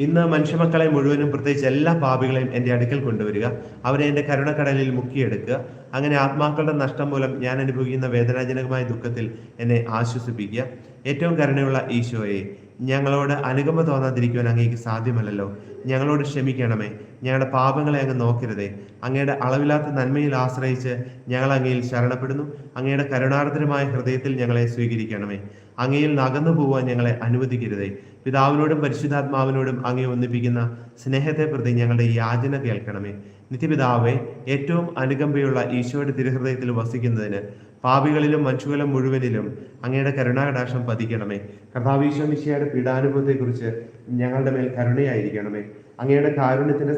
ഇന്ന് മനുഷ്യമക്കളെ മുഴുവനും പ്രത്യേകിച്ച് എല്ലാ പാപികളെയും എന്റെ അടുക്കൽ കൊണ്ടുവരിക. അവരെ എന്റെ കരുണക്കടലിൽ മുക്കിയെടുക്കുക. അങ്ങനെ ആത്മാക്കളുടെ നഷ്ടം മൂലം ഞാൻ അനുഭവിക്കുന്ന വേദനാജനകമായ ദുഃഖത്തിൽ എന്നെ ആശ്വസിപ്പിക്കുക. ഏറ്റവും കരുണയുള്ള ഈശോയെ ഞങ്ങളോട് അനുകമ്പ തോന്നാതിരിക്കുവാൻ അങ്ങേക്ക് സാധ്യമല്ലല്ലോ. ഞങ്ങളോട് ക്ഷമിക്കണമേ. ഞങ്ങളുടെ പാപങ്ങളെ അങ്ങ് നോക്കരുതേ. അങ്ങയുടെ അളവില്ലാത്ത നന്മയിൽ ആശ്രയിച്ച് ഞങ്ങൾ അങ്ങയിൽ ശരണപ്പെടുന്നു. അങ്ങയുടെ കരുണാർദ്രമായ ഹൃദയത്തിൽ ഞങ്ങളെ സ്വീകരിക്കണമേ. അങ്ങയിൽ നകന്നു പോവാൻ ഞങ്ങളെ അനുവദിക്കരുതേ. പിതാവിനോടും പരിശുദ്ധാത്മാവിനോടും അങ്ങേ ഒന്നിപ്പിക്കുന്ന സ്നേഹത്തെ പ്രതി ഞങ്ങളുടെ യാചന കേൾക്കണമേ. നിത്യപിതാവെ ഏറ്റവും അനുകമ്പയുള്ള ഈശോയുടെ തിരുഹൃദയത്തിൽ വസിക്കുന്നതിന് പാപികളിലും മനുഷ്യകുലം മുഴുവനിലും അങ്ങയുടെ കരുണാകടാക്ഷം പതിക്കണമേ. കർത്താവീശോ മിശിയുടെ പീഡാനുഭവത്തെക്കുറിച്ച് ഞങ്ങളുടെ മേൽ കരുണയായിരിക്കണമേ. അങ്ങയുടെ കാരുണ്യത്തിന്റെ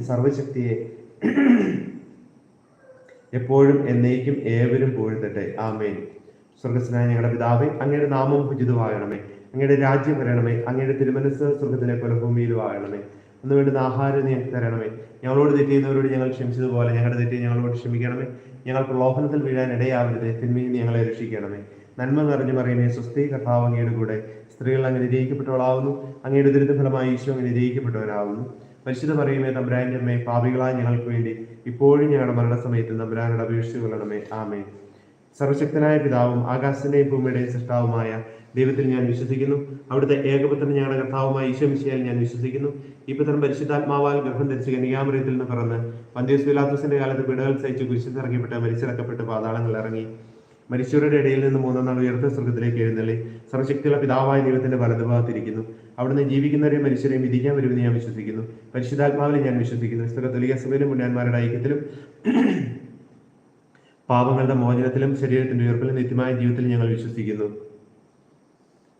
സർവശക്തിയെ എപ്പോഴും എന്നേക്കും ഏവരും പോഴ്ത്തട്ടെ. ആമേൻ. സ്വർഗസ്നായ ഞങ്ങളുടെ പിതാവേ അങ്ങയുടെ നാമം ഉചിതമാകണമേ. അങ്ങയുടെ രാജ്യം വരണമേ അങ്ങയുടെ തിരുമനസ് സ്വർഗത്തിലെ പോലെ ഭൂമിയിലും ആകണമേ. അന്ന് വേണ്ടുന്ന ആഹാരം നീ തരണമേ. ഞങ്ങളോട് തെറ്റ് ഞങ്ങൾ ക്ഷമിച്ചതുപോലെ ഞങ്ങളുടെ തെറ്റ് ഞങ്ങളോട് ക്ഷമിക്കണമേ. ഞങ്ങൾ പ്രലോഭനത്തിൽ വീഴാൻ ഇടയാവരുത് തിന്മയിൽ ഞങ്ങളെ രക്ഷിക്കണമേ. നന്മ നിറഞ്ഞു പറയുമേ സ്വസ്തി കർത്താവ് അങ്ങയുടെ കൂടെ. സ്ത്രീകൾ അങ്ങ് നിരീക്ഷിക്കപ്പെട്ടവളാവുന്നു അങ്ങയുടെ ദുരിത ഫലമായി ഈശോ അങ്ങ് ജയിക്കപ്പെട്ടവരാവുന്നു പരിശുദ്ധ പറയുമേ തമ്പ്രാന്റെ അമ്മേ പാപികളായ ഞങ്ങൾക്ക് വേണ്ടി ഇപ്പോഴും ഞങ്ങളുടെ മരണസമയത്ത് തമ്പുരാനോട് അപേക്ഷിച്ചു കൊള്ളണമേ. ആമേ സർവശക്തനായ പിതാവും ആകാശത്തിന്റെയും ഭൂമിയുടെയും സൃഷ്ടാവുമായ ദൈവത്തിൽ ഞാൻ വിശ്വസിക്കുന്നു. അവിടുത്തെ ഏകപുത്രൻ ഞങ്ങളുടെ കർത്താവുമായി ഈശോ ഞാൻ വിശ്വസിക്കുന്നു. ഈ പുത്രൻ പരിശുദ്ധാത്മാവാൽ ഗർഭം ധരിച്ച് കനികാമൃതത്തിൽ നിന്ന് പിറന്ന് പന്തിയസ് വിലാത്തസിന്റെ കാലത്ത് പിടകൾ സഹിച്ച് കുരിശിൽ ഇറങ്ങിപ്പെട്ട് മരിച്ചിറക്കപ്പെട്ട് പാതാളങ്ങൾ ഇറങ്ങി മരിച്ചവരുടെ ഇടയിൽ നിന്ന് മൂന്നാം നാൾ ഉയർത്ത സ്വർഗത്തിലേക്ക് എഴുന്നള്ളി സർവശക്തിയുള്ള പിതാവായ ദൈവത്തിന്റെ വലതുഭാഗത്തിരിക്കുന്നു. അവിടുന്ന് ജീവിക്കുന്നവരെയും മനുഷ്യരെയും വിധിക്കാൻ വരുമെന്ന് ഞാൻ വിശ്വസിക്കുന്നു. പരിശുദ്ധാത്മാവിനെ ഞാൻ വിശ്വസിക്കുന്നു. സ്ഥലത്തുലിയ സഭയിലും മുന്നാന്മാരുടെ ഐക്യത്തിലും പാപങ്ങളുടെ മോചനത്തിലും ശരീരത്തിന്റെ ഉയർപ്പിലും നിത്യമായ ജീവിതത്തിൽ ഞങ്ങൾ വിശ്വസിക്കുന്നു.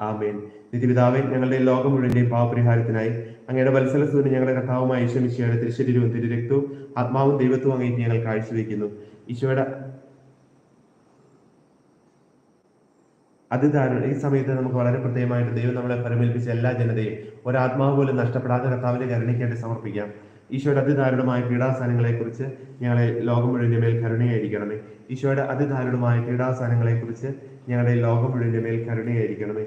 ആമേൻ. നിത്യപിതാവേ ഞങ്ങളുടെ ലോകം മുഴുവന്റെയും പാവപരിഹാരത്തിനായി അങ്ങയുടെ വത്സലസൂര്യൻ ഞങ്ങളുടെ കർത്താവുമായ ഈശ്വമിശയുടെ തിരുശരീരവും തിരുരക്തവും ആത്മാവും ദൈവത്വവും അങ്ങേക്ക് ഞങ്ങൾ കാഴ്ചവെക്കുന്നു. ഈശോയുടെ അതിദാരുണം ഈ സമയത്ത് നമുക്ക് വളരെ പ്രത്യേകമായിട്ട് ദൈവം നമ്മളെ പരമേൽപ്പിച്ച എല്ലാ ജനതയും ഒരാത്മാവ് പോലും നഷ്ടപ്പെടാത്ത കർത്താവിന്റെ കരുണയ്ക്കായിട്ട് സമർപ്പിക്കാം. ഈശോയുടെ അതിദാരുണമായ പീഡാസനങ്ങളെ കുറിച്ച് ഞങ്ങളെ ലോകം മുഴുവന്റെ മേൽ കരുണയായിരിക്കണമേ. ഈശോയുടെ അതിദാരുണമായ പീഡാസനങ്ങളെ കുറിച്ച് ഞങ്ങളുടെ ലോകം മുഴുവന്റെ മേൽ കരുണയായിരിക്കണമേ.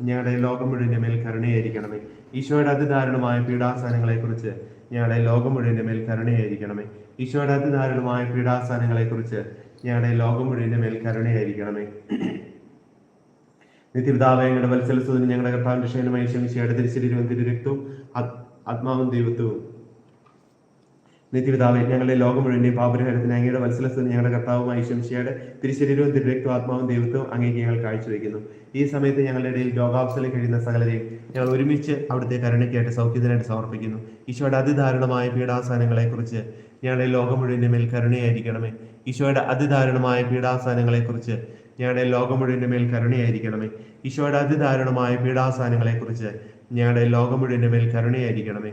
ഞങ്ങളുടെ ലോകം മുഴുവന്റെ മേൽ കരുണയായിരിക്കണമേ. ഈശോയുടെ അതിദാരുണമായ പീഡാസനങ്ങളെക്കുറിച്ച് ഞങ്ങളുടെ ലോകം മുഴുവന്റെ മേൽ കരുണയായിരിക്കണമേ. ഈശോയുടെ അതിദാരുണമായ പീഡാസനങ്ങളെക്കുറിച്ച് ഞങ്ങളുടെ ലോകം മുഴുവന്റെ മേൽ കരുണയായിരിക്കണമേ. നിത്യപിതാവയങ്ങളുടെ വത്സലസുദിന് ഞങ്ങളുടെ കർത്താവിന്റെ ക്ഷേമമായി ക്ഷമിച്ചയുടെ തിരിശരീരവും തിരുരക്തവും ആത്- ആത്മാവും ദൈവത്വവും നിത്യപിതാവെ ഞങ്ങളുടെ ലോകം മുഴുവൻ പാപരിഹാരത്തിന് അങ്ങയുടെ വത്സലസുദിന് ഞങ്ങളുടെ കർത്താവുമായി ശംശയുടെ തിരിശരീരവും തിരുരക്തവും ആത്മാവും ദൈവത്വവും അങ്ങേക്ക് ഞങ്ങൾ കാഴ്ചവെക്കുന്നു. ഈ സമയത്ത് ഞങ്ങളുടെ ഇടയിൽ രോഗാവസ്ഥയിൽ കഴിയുന്ന സകലരെയും ഞങ്ങൾ ഒരുമിച്ച് അവിടുത്തെ കരുണയ്ക്കായിട്ട് സൗഖ്യത്തിനായിട്ട് സമർപ്പിക്കുന്നു. ഈശോയുടെ അതിദാരുണമായ പീഡാസനങ്ങളെ കുറിച്ച് ഞങ്ങളുടെ ലോകം മുഴുവന്റെ മേൽ കരുണയായിരിക്കണമേ. ഈശോയുടെ അതിദാരുണമായ പീഡാസനങ്ങളെ കുറിച്ച് ഞങ്ങളുടെ ലോകം മുഴുവന്റെ മേൽ കരുണയായിരിക്കണമേ. ഈശോയുടെ അതിദാരുണമായ പീഡാസനങ്ങളെ കുറിച്ച് ഞങ്ങളുടെ ലോകം മുഴുവന്റെ മേൽ കരുണയായിരിക്കണമേ.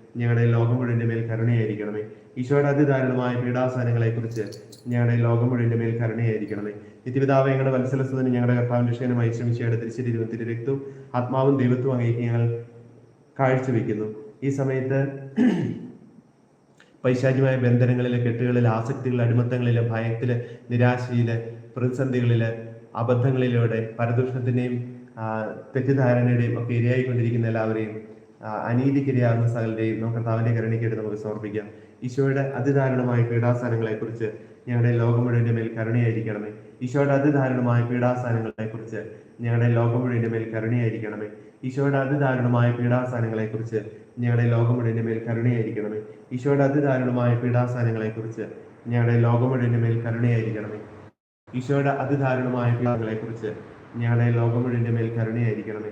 ഞങ്ങളുടെ ലോകം മുഴുവന്റെ മേൽ കരുണയായിരിക്കണമേ. ഈശോയുടെ അതിദാരുണമായ പീഡാസനങ്ങളെക്കുറിച്ച് ഞങ്ങളുടെ ലോകം മുഴുവന്റെ മേൽ കരുണയായിരിക്കണമേ. നിത്യപിതാവ് ഞങ്ങളുടെ വത്സലസ്വതന് ഞങ്ങളുടെ കർത്താവ് രക്ഷകനുമായി ശ്രമിച്ചയുടെ തിരിച്ചരിവും രക്തവും ആത്മാവും ദൈവത്വം അങ്ങേക്ക് ഞങ്ങൾ കാഴ്ചവെക്കുന്നു. ഈ സമയത്ത് പൈശാചികമായ ബന്ധനങ്ങളിലെ കെട്ടുകളിൽ ആസക്തികൾ അടിമത്തങ്ങളിലെ ഭയത്തിൽ നിരാശയിൽ പ്രതിസന്ധികളിൽ അബദ്ധങ്ങളിലൂടെ പരദൂഷണത്തിന്റെയും തെറ്റിദ്ധാരണയുടെയും ഒക്കെ ഇരയായിക്കൊണ്ടിരിക്കുന്ന എല്ലാവരെയും അനീതിക്കിരയാകുന്ന സകലരെയും നമുക്ക് കർത്താവിന്റെ കരുണയ്ക്കായിട്ട് നമുക്ക് സമർപ്പിക്കാം. ഈശോയുടെ അതിദാരുണമായ പീഡാസനങ്ങളെ കുറിച്ച് ഞങ്ങളുടെ ലോകം മുഴുവന്റെ മേൽ കരുണയായിരിക്കണമേ. ഈശോയുടെ അതിദാരുണമായ പീഡാസനങ്ങളെ കുറിച്ച് ഞങ്ങളുടെ ലോകം മുഴുവന്റെ മേൽ കരുണയായിരിക്കണമേ. ഈശോയുടെ അതിദാരുണമായ പീഡാസനങ്ങളെ കുറിച്ച് ഞങ്ങളുടെ ലോകം മുഴുവന്റെ മേൽ കരുണയായിരിക്കണമേ. ഈശോയുടെ അതിദാരുണമായ പീഡാസനങ്ങളെ കുറിച്ച് ഞങ്ങളുടെ ലോകം മുഴുവന്റെ മേൽ കരുണയായിരിക്കണമേ. ഈശോയുടെ അതിദാരുണമായ പീഡാസനങ്ങളെ കുറിച്ച് ഞങ്ങളുടെ ലോകം മുഴുവന്റെ മേൽ കരുണയായിരിക്കണമേ.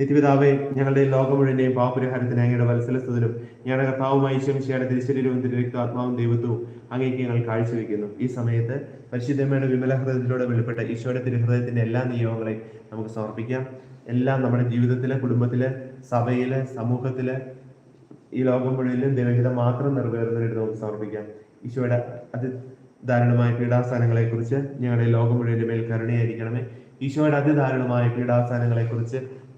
നിത്യപിതാവേ ഞങ്ങളുടെ ലോകം മുഴുവനെയും പാപരിഹാരത്തിന് അങ്ങയുടെ വത്സലസ്ഥതിലും ഞങ്ങളുടെ കർത്താവുമായി ഈശ്വമിശയുടെ തിരിച്ചടിയിലും തിരുവിക്ത ആത്മാവും ദൈവത്വവും അങ്ങേക്ക് ഞങ്ങൾ കാഴ്ചവെക്കുന്നു. ഈ സമയത്ത് പരിശുദ്ധമ്മയുടെ വിമല ഹൃദയത്തിലൂടെ വെളിപ്പെട്ട ഈശോയുടെ തിരുഹൃദയത്തിന്റെ എല്ലാ നിയമങ്ങളെയും നമുക്ക് സമർപ്പിക്കാം. എല്ലാം നമ്മുടെ ജീവിതത്തിലെ കുടുംബത്തിലെ സഭയിലെ സമൂഹത്തിലെ ഈ ലോകം മുഴുവനും ദൈവഹിതം മാത്രം നിറവേറുന്നതിനായിട്ട് നമുക്ക് സമർപ്പിക്കാം. ഈശോയുടെ അതി ദാരുണമായ പീഡാസ്ഥാനങ്ങളെ കുറിച്ച് ഞങ്ങളുടെ ലോകം മുഴുവന്റെ മേൽ കരുണയായിരിക്കണമേ. ഈശോയുടെ അതിദാരുണമായ പീഡാസ്ഥാനങ്ങളെ കുറിച്ച്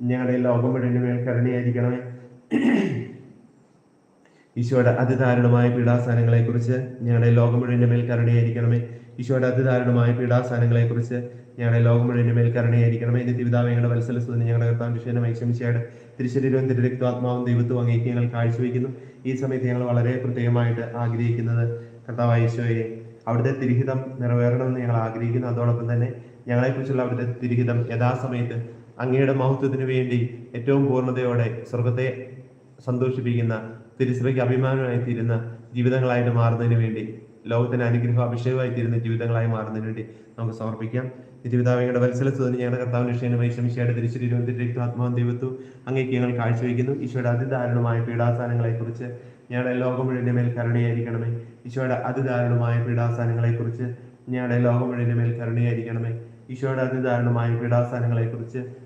ഞങ്ങളുടെ ലോകം മുഴുവനും മേൽ കരുണയായിരിക്കണമേ. ഈശോയുടെ അതിദാരുണമായ കുറിച്ച് ഞങ്ങളുടെ ലോകം മുഴുവന്റെ മേൽ കരുണയായിരിക്കണമേ. ഈശോയുടെ അതിദാരുണമായ കുറിച്ച് ഞങ്ങളുടെ ലോകം മുഴുവന്റെ മേൽ കരുണയായിരിക്കണമേ. എന്റെ പിതാവ് ഞങ്ങളുടെ വത്സലസ്തുതി ഞങ്ങളുടെ കർത്താൻ വിഷയം ഐശ്വമിച്ചയുടെ തിരുശരീരവും തിരുരക്താത്മാവും ദൈവത്വം അങ്ങേക്ക് ഞങ്ങൾ കാഴ്ചവെക്കുന്നു ഈ സമയത്ത് ഞങ്ങൾ വളരെ പ്രത്യേകമായിട്ട് ആഗ്രഹിക്കുന്നത് കർത്താവ് ഈശോയെ. അവിടുത്തെ തിരിഹിതം നിറവേറണമെന്ന് ഞങ്ങൾ ആഗ്രഹിക്കുന്നു. അതോടൊപ്പം തന്നെ ഞങ്ങളെക്കുറിച്ചുള്ള അവിടുത്തെ തിരിഹിതം യഥാസമയത്ത് അങ്ങയുടെ മഹത്വത്തിന് വേണ്ടി ഏറ്റവും പൂർണതയോടെ സ്വർഗത്തെ സന്തോഷിപ്പിക്കുന്ന തിരുസഭയ്ക്ക് അഭിമാനമായി തീരുന്ന ജീവിതങ്ങളായിട്ട് മാറുന്നതിന് വേണ്ടി ലോകത്തിന് അനുഗ്രഹം അഭിഷേകമായി തീരുന്ന ജീവിതങ്ങളായി മാറുന്നതിന് വേണ്ടി നമുക്ക് സമർപ്പിക്കാം. നിത്യപിതാവിയുടെ വത്സലസ്തുതി ഞങ്ങളുടെ കർത്താവിന് വിഷയമായി വൈശംശിയായിട്ട് തിരിച്ചറിയും തിരിച്ചു ആത്മാവും ദൈവത്വം അങ്ങേക്ക് ഞങ്ങൾ കാഴ്ചവെക്കുന്നു ഈശോയുടെ അതിദാരുണമായ പീഡാസ്ഥാനങ്ങളെ കുറിച്ച് ഞങ്ങളുടെ ലോകം മുഴുവന്റെ മേൽ കരുണയായിരിക്കണമേ. ഈശോയുടെ അതിദാരുണമായ പീഡാസ്ഥാനങ്ങളെ കുറിച്ച് ഞങ്ങളുടെ ലോകം മുഴുവന്റെ മേൽ കരുണയായിരിക്കണമേ. ഈശോയുടെ അതിദാരുണമായ പീഡാസ്ഥാനങ്ങളെ കുറിച്ച്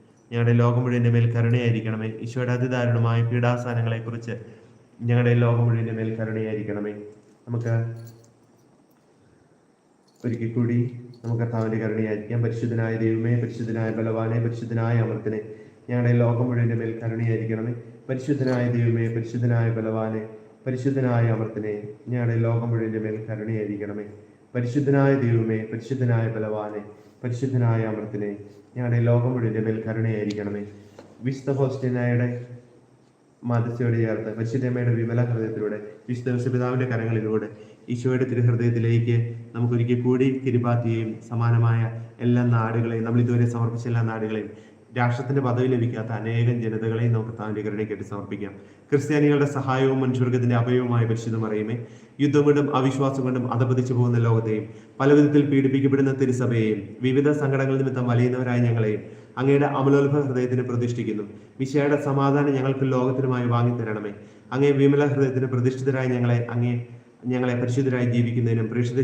ഞങ്ങളുടെ ലോകം മുഴുവന്റെ മേൽ കരുണയായിരിക്കണമേ. ഈശോയുടെ അതിദാരുണമായ പീഡാസ്ഥാനങ്ങളെ കുറിച്ച് ഞങ്ങളുടെ ലോകം മുഴുവന്റെ മേൽ കരുണയായിരിക്കണമേ. നമുക്ക് ഒരിക്കൽ കൂടി നമുക്ക് കർത്താവിന്റെ കരുണയായിരിക്കാം പരിശുദ്ധനായ ദൈവമേ പരിശുദ്ധനായ ബലവാനെ പരിശുദ്ധനായ അമർത്തിനെ ഞങ്ങളുടെ ലോകം മുഴുവന്റെ മേൽ കരുണയായിരിക്കണമേ. പരിശുദ്ധനായ ദൈവമേ പരിശുദ്ധനായ ബലവാനെ പരിശുദ്ധനായ അമർത്തിനെ ഞങ്ങളുടെ ലോകം മുഴുവന്റെ മേൽ കരുണയായിരിക്കണമേ. പരിശുദ്ധനായ ദൈവമേ പരിശുദ്ധനായ ബലവാനെ പരിശുദ്ധനായ അമർത്തിനെ ഞങ്ങളുടെ ലോകം മുഴുവന്റെ മേൽ കരുണയായിരിക്കണമേ. വിശുദ്ധ ഹോസ്റ്റിനായുടെ മാതൃശ്യോട് ചേർത്ത് പരിശുദ്ധമ്മയുടെ വിമല ഹൃദയത്തിലൂടെ വിശുദ്ധ പിതാവിന്റെ കരങ്ങളിലൂടെ ഈശോയുടെ തിരുഹൃദയത്തിലേക്ക് നമുക്കൊരിക്കൽ കൂടി കിരിപാത്തിയെയും സമാനമായ എല്ലാ നാടുകളെയും നമ്മൾ ഇതുവരെ സമർപ്പിച്ച എല്ലാ നാടുകളെയും രാഷ്ട്രത്തിന്റെ പദവി ലഭിക്കാത്ത അനേകം ജനതകളെയും നമുക്ക് താന്റെ കരുണയ്ക്കായിട്ട് സമർപ്പിക്കാം. ക്രിസ്ത്യാനികളുടെ സഹായവും മനുഷ്യർഗത്തിന്റെ അഭയവുമായ പരിശുദ്ധം അറിയുമേ. യുദ്ധം കൊണ്ടും അവിശ്വാസം കൊണ്ടും അധപതിച്ചു പോകുന്ന ലോകത്തെയും പലവിധത്തിൽ പീഡിപ്പിക്കപ്പെടുന്ന തിരുസഭയെയും വിവിധ സങ്കടങ്ങൾ നിമിത്തം വലയുന്നവരായ ഞങ്ങളെയും അങ്ങയുടെ അമലോത്ഭ ഹൃദയത്തിന് പ്രതിഷ്ഠിക്കുന്നു. വിശയുടെ സമാധാനം ഞങ്ങൾക്ക് ലോകത്തിനുമായി വാങ്ങിത്തരണമേ. അങ്ങേ വിമല ഹൃദയത്തിന് പ്രതിഷ്ഠിതരായ ഞങ്ങളെ അങ്ങേ ഞങ്ങളെ പരിശുദ്ധരായി ജീവിക്കുന്നതിനും പ്രേക്ഷിത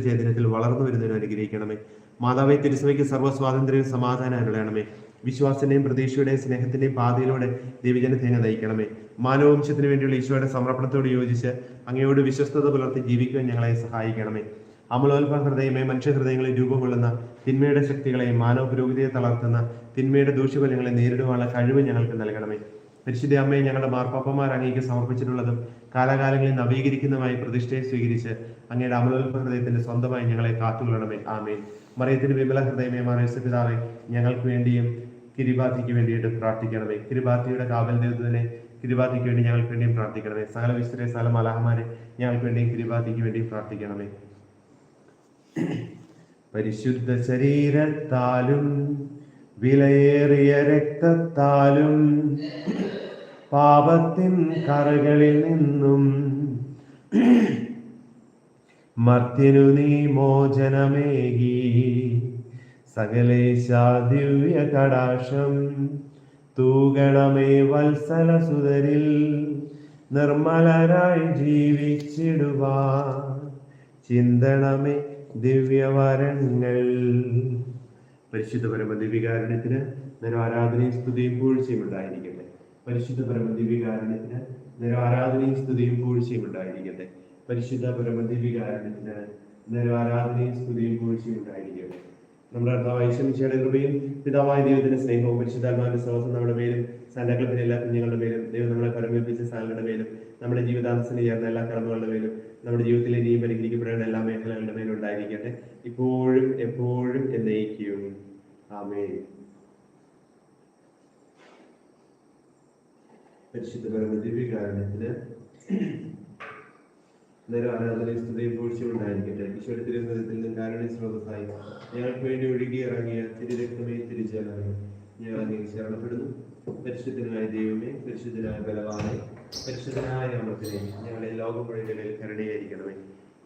വളർന്നു വരുന്നതിനും അനുഗ്രഹിക്കണമേ. മാതാവെ തിരുസഭയ്ക്ക് സർവസ്വാതന്ത്ര്യവും സമാധാനം അരുളണമേ. വിശ്വാസത്തിന്റെയും പ്രതീക്ഷയുടെയും സ്നേഹത്തിന്റെയും പാതയിലൂടെ ദൈവജനത്തെ നയിക്കണമേ. മാനവവംശത്തിന് വേണ്ടിയുള്ള ഈശോയുടെ സമർപ്പണത്തോട് യോജിച്ച് അങ്ങയോട് വിശ്വസ്തത പുലർത്തി ജീവിക്കുവാൻ ഞങ്ങളെ സഹായിക്കണമേ. അമലോത്ഭ ഹൃദയമേ മനുഷ്യ ഹൃദയങ്ങളിൽ രൂപം കൊള്ളുന്ന തിന്മയുടെ ശക്തികളെയും മാനവ പുരോഗതിയെ തളർത്തുന്ന തിന്മയുടെ ദൂഷ്യഫലങ്ങളെ നേരിടുവാനുള്ള കഴിവ് ഞങ്ങൾക്ക് നൽകണമേ. പരിശുദ്ധ അമ്മയെ ഞങ്ങളുടെ മാർപ്പാപ്പമാർ അങ്ങേക്ക് സമർപ്പിച്ചിട്ടുള്ളതും കാലാകാലങ്ങളിൽ നവീകരിക്കുന്നതുമായി പ്രതിഷ്ഠയെ സ്വീകരിച്ച് അങ്ങയുടെ അമലോത്ഭ ഹൃദയത്തിന്റെ സ്വന്തമായി ഞങ്ങളെ കാത്തുകൊള്ളണമേ. ആമേ മറിയത്തിന് വിമല ഹൃദയമേ മാനവ പിതാവേ ഞങ്ങൾക്ക് വേണ്ടിയും കിരിബാത്തിക്ക് വേണ്ടിയിട്ട് പ്രാർത്ഥിക്കണമേ. കിരിബാധിയുടെ കാവൽ ദൈവത്തിനെ കിരിബാധിക്ക് വേണ്ടി ഞങ്ങൾക്ക് വേണ്ടിയും പ്രാർത്ഥിക്കണമേ. സകല വിശ്വരെ സകല മലാഹമാരെ ഞങ്ങൾക്ക് വേണ്ടിയും കിരിബാധിക്ക് വേണ്ടിയും പ്രാർത്ഥിക്കണമേ. പരിശുദ്ധ ശരീരത്താലും വിലയേറിയ രക്തത്താലും പാപത്തിൻ കറകളിൽ നിന്നും മർത്യനു നീ മോചനമേകി. സകലേശ ദിവ്യ കടാശം തൂകണമേ വത്സല സുതരിൽ നിർമ്മലരായി ജീവിച്ചിടുക ചിന്തണമേ ദിവ്യവരങ്ങൾ. പരിശുദ്ധ പരമ ദിവ്യകാരുണ്യത്തിന് നിര ആരാധനയും സ്തുതിയും പൂഴ്ചയും ഉണ്ടായിരിക്കട്ടെ. പരിശുദ്ധ പരമ ദിവ്യകാരുണ്യത്തിന് നിര ആരാധനയും സ്തുതിയും പൂഴ്ചയും ഉണ്ടായിരിക്കട്ടെ. പരിശുദ്ധ പരമ ദിവ്യകാരുണ്യത്തിന് നിര ആരാധനയും സ്തുതിയും പൂഴ്ചയും ഉണ്ടായിരിക്കട്ടെ. നമ്മുടെ കർത്താവ് കൃപയും പിതാവായ ദൈവത്തിന്റെ സ്നേഹവും പരിശുദ്ധാത്മാവിന്റെ സഹോദരം നമ്മുടെ പേരും സന്നക്കളത്തിന് എല്ലാ കുഞ്ഞുങ്ങളുടെ പേരും ദൈവം നമ്മളെ പരമേൽപ്പിച്ച സ്ഥാനങ്ങളുടെ പേരും നമ്മുടെ ജീവിതാന്തസ്സിന് ചേർന്ന എല്ലാ കർമ്മങ്ങളുടെ പേരും നമ്മുടെ ജീവിതത്തിലെ ഇനിയും പരിഹരിക്കപ്പെടേണ്ട എല്ലാ മേഖലകളുടെ പേരും ഉണ്ടായിരിക്കട്ടെ. ഇപ്പോഴും എപ്പോഴും എന്നയിക്കും ആമേ പരിശുദ്ധ പരമ ദിവ്യകാരണത്തിന് നേരം ആരാധനയും സ്തുതയും പൂഴ്ചയും ഉണ്ടായിരിക്കട്ടെ. ഈശോയുടെ തിരുഹൃദയത്തിൽ നിന്നും കാരുണ്യ സ്രോതസ്സായി ഞങ്ങൾക്ക് വേണ്ടി ഒഴുകി ഇറങ്ങിയ തിരുരക്തമേ തിരിച്ചാലാണ് ഞാൻ അങ്ങനെ ശരണപ്പെടുന്നു. പരിശുദ്ധനായ ദൈവമേ പരിശുദ്ധനായ ബലവാനെ പരിശുദ്ധനായ അമൃത്തിനെ ഞങ്ങളെ ലോകം മുഴുവനിൽ കരുണയായിരിക്കണമേ.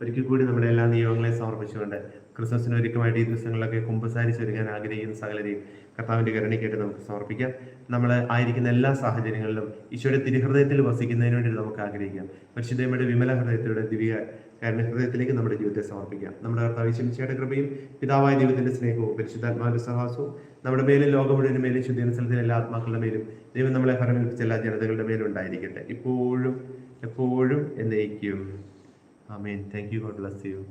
ഒരിക്കൽ കൂടി നമ്മുടെ എല്ലാ നിയമങ്ങളെയും സമർപ്പിച്ചുകൊണ്ട് ക്രിസ്മസിന് ഒരുക്കമായിട്ട് ഈ ദിവസങ്ങളിലൊക്കെ കുമ്പസാരിച്ചൊരുങ്ങാൻ ആഗ്രഹിക്കുന്ന സകലരെയും കർത്താവിന്റെ കരുണയ്ക്കായിട്ട് നമുക്ക് സമർപ്പിക്കാം. നമ്മൾ ആയിരിക്കുന്ന എല്ലാ സാഹചര്യങ്ങളിലും ഈശോയുടെ തിരുഹൃദയത്തിൽ വസിക്കുന്നതിന് വേണ്ടി നമുക്ക് ആഗ്രഹിക്കാം. പരിശുദ്ധയുടെ വിമല ഹൃദയത്തിലൂടെ ദിവ്യ കാരണ ഹൃദയത്തിലേക്ക് നമ്മുടെ ജീവിതത്തെ സമർപ്പിക്കാം. നമ്മുടെ കർത്താവ് ശമിച്ചയുടെ കൃപയും പിതാവായ ദൈവത്തിന്റെ സ്നേഹവും പരിശുദ്ധാത്മാവിന്റെ സഹാസവും നമ്മുടെ മേലും ലോകം മുഴുവൻ മേലും ശുദ്ധീന സ്ഥലത്തിലെ എല്ലാ ആത്മാക്കളുടെ മേലും ദൈവം നമ്മളെ ഫലമേൽപ്പിച്ച എല്ലാ ജനതകളുടെ മേലും ഉണ്ടായിരിക്കട്ടെ. ഇപ്പോഴും എപ്പോഴും എന്നേക്കും. ആമേൻ. Thank you God bless you